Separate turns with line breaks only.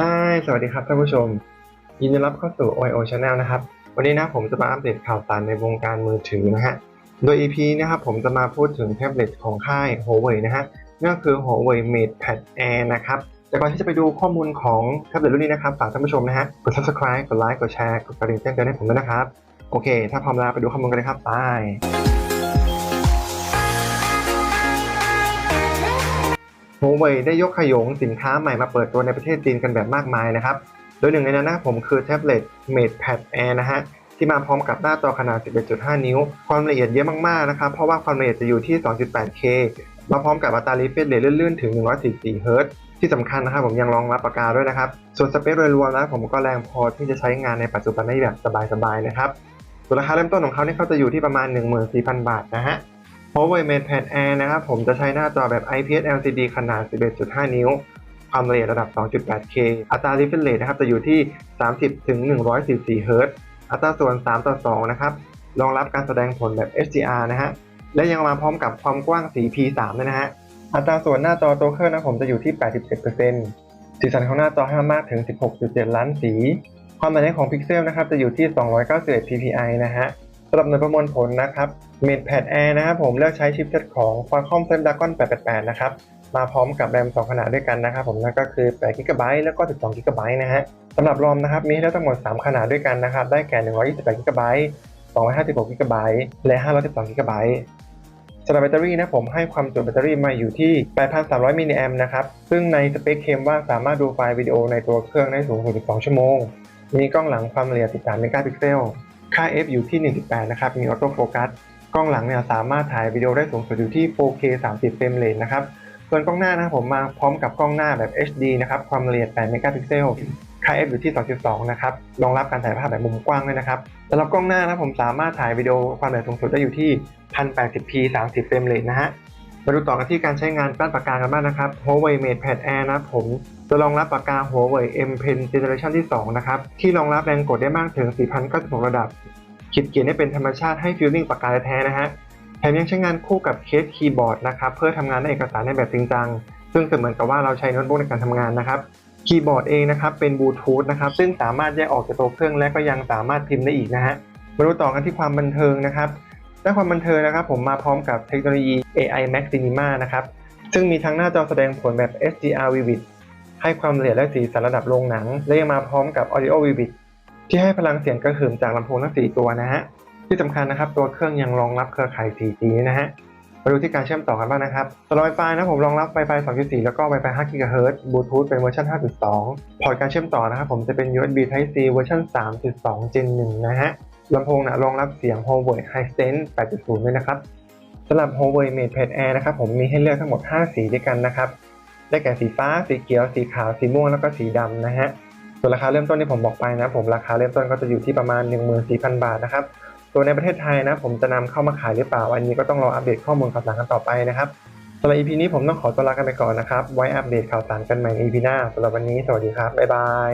ฮายสวัสดีครับท่านผู้ชม ยินดีรับเข้าสู่ OIO Channel นะครับ วันนี้นะผมจะมาอัปเดตข่าวสารในวงการมือถือนะฮะ โดย EP นะครับผมจะมาพูดถึงแท็บเล็ตของค่าย Huawei นะฮะนั่นก็คือ Huawei MatePad Air นะครับ แต่ก่อนที่จะไปดูข้อมูลของแท็บเล็ตรุ่นนี้นะครับ ฝากท่านผู้ชมนะฮะ กด subscribe กดไลค์ กดแชร์ กดกระดิ่งแจ้งเตือนให้ผมด้วยนะครับ โอเค ถ้าพร้อมแล้วไปดูข้อมูลกันเลยครับ ไป Huawei ได้ยกขยงสินค้าใหม่มาเปิดตัวในประเทศจีนกันแบบมากมายนะครับ โดยหนึ่งในนั้นนะผมคือแท็บเล็ต MatePad Air นะฮะที่มาพร้อมกับหน้าจอขนาด 11.5 นิ้ว ความละเอียดเยอะมากๆนะครับ เพราะว่าความละเอียดจะอยู่ที่ 2.8K มาพร้อมกับอัตรา refresh rate ลื่นๆ ถึง 144เฮิรตซ์ที่สำคัญนะครับผมยังรองรับปากกาด้วยนะครับ ส่วนสเปคโดยรวมนะผมก็แรงพอที่จะใช้งานในปัจจุบันได้แบบสบายๆนะครับส่วนราคาเริ่มต้นของเขาเนี่ยเขาจะอยู่ที่ประมาณ 14,000 บาทนะฮะ Huawei MatePad Air นะครับผมจะใช้หน้าจอแบบ IPS LCD ขนาด 11.5 นิ้ว ความละเอียดระดับ 2.8K อัตรา refresh rate นะครับจะอยู่ที่ 30-144เฮิรตซ์อัตราส่วน 3 ต่อ 2 นะครับ รองรับการแสดงผลแบบ HDR นะฮะ และยังมาพร้อมกับความกว้าง 4P3 ด้วยนะฮะ อัตราส่วนหน้าจอตัวเครื่องนะผมจะอยู่ที่ 87%สีสันของหน้าจอให้มากถึง 16.7 ล้านสี ความหนาแน่นของพิกเซลนะครับจะอยู่ที่ 291 ppi นะฮะำหรับหน่วยประมวลผลนะครับ MatePad Air นะครับผมเลือกใช้ชิปเซ็ตของ Qualcomm Snapdragon 888 นะครับ มาพร้อมกับแรม 2 ขนาดด้วยกันนะครับผมนั่นก็คือ8 g b แล้วก็ 12 g b นะฮะสำหรับรอมนะครับมีให้เลือกทั้งหมด 3 ขนาดด้วยกันนะครับ ได้แก่128 g b 256 g b และ 512 g b สำหรับแบตเตอรี่นะผมให้ความจุแบตเตอรี่มาอยู่ที่ 8,300 มิลลิแอมป์นะครับ ซึ่งในสเปคเคมว่าสามารถดูไฟล์วิดีโอในตัวเครื่องได้สูงสุด12 ชั่วโมง มีกล้องหลังความละเอียด 13 เมกะพิกเซล ค่า f อยู่ที่ 1.8 นะครับ มีออโต้โฟกัส กล้องหลังเนี่ยสามารถถ่ายวิดีโอได้สูงสุดอยู่ที่ 4K 30 เฟรมเรทนะครับ ส่วนกล้องหน้านะครับผมมาพร้อมกับกล้องหน้าแบบ HD นะครับ ความละเอียด 8 เมกะพิกเซล ค่า f อยู่ที่ 2.2 นะครับ รองรับการถ่ายภาพแบบมุมกว้างด้วยนะครับสำหรับกล้องหน้านะผมสามารถถ่ายวิดีโอความละเอียดสูงสุดได้อยู่ที่ 1080p 30 เฟรมเรทนะฮะ มาดูต่อกันที่การใช้งานก้านปากกากันบ้างนะครับ Huawei MatePad Air นะผมจะรองรับปากกา Huawei M Pen Generation ที่ 2 นะครับ ที่รองรับแรงกดได้มากถึง 4,096 ระดับ คิดเกียร์ได้เป็นธรรมชาติให้ฟีลลิ่งปากกาแท้นะฮะ แถมยังใช้งานคู่กับเคสคีย์บอร์ดนะครับ เพื่อทำงานในเอกสารในแบบจริงจัง ซึ่งเสมือนกับว่าเราใช้โน้ตบุ๊กในการทำงานนะครับ คีย์บอร์ดเองนะครับเป็นบลูทูธนะครับ ซึ่งสามารถแยกออกจากตัวเครื่องและก็ยังสามารถพิมพ์ได้อีกนะฮะ มาดูต่อกันที่ความบันเทิงนะครับ ด้านความบันเทิงนะครับ ผมมาพร้อมกับเทคโนโลยี AI Max Cinema นะครับ ซึ่งมีทั้งหน้าจอแสดงผลแบบ HDR Vivid ให้ความละเอียดและสีสันระดับโรงหนัง และยังมาพร้อมกับ Audio Vivid ที่ให้พลังเสียงกระหึ่มจากลำโพงทั้ง 4 ตัวนะฮะ ที่สำคัญนะครับ ตัวเครื่องยังรองรับเครือข่าย 4G นะฮะมาดูที่การเชื่อมต่อกันบ้างนะครับสำหรับ Wi-Fi นะผมรองรับ Wi-Fi 2.4 แล้วก็ Wi-Fi 5 GHz Bluetooth เป็นเวอร์ชัน5.2 พอร์ตการเชื่อมต่อนะครับผมจะเป็น USB Type C เวอร์ชัน3.2 Gen 1นะฮะ ลำโพงนะรองรับเสียง Huawei Hisense 8.0 ด้วยนะครับสำหรับ Huawei MatePad Air นะครับผมมีให้เลือกทั้งหมด 5 สีด้วยกันนะครับ ได้แก่สีฟ้า สีเขียว สีขาว สีม่วง แล้วก็สีดำนะฮะ ส่วนราคาเริ่มต้นที่ผมบอกไปนะผมราคาเริ่มต้นก็จะอยู่ที่ประมาณ 14,000 บาทนะครับ ตัวในประเทศไทยนะผมจะนำเข้ามาขายหรือเปล่า อันนี้ก็ต้องรออัปเดตข้อมูลข่าวสารกันต่อไปนะครับสำหรับ EP นี้ผมต้องขอตัวลากันไปก่อนนะครับ ไว้อัปเดตข่าวสารกันใหม่ใน EP หน้าสำหรับวันนี้ สวัสดีครับ บ๊ายบาย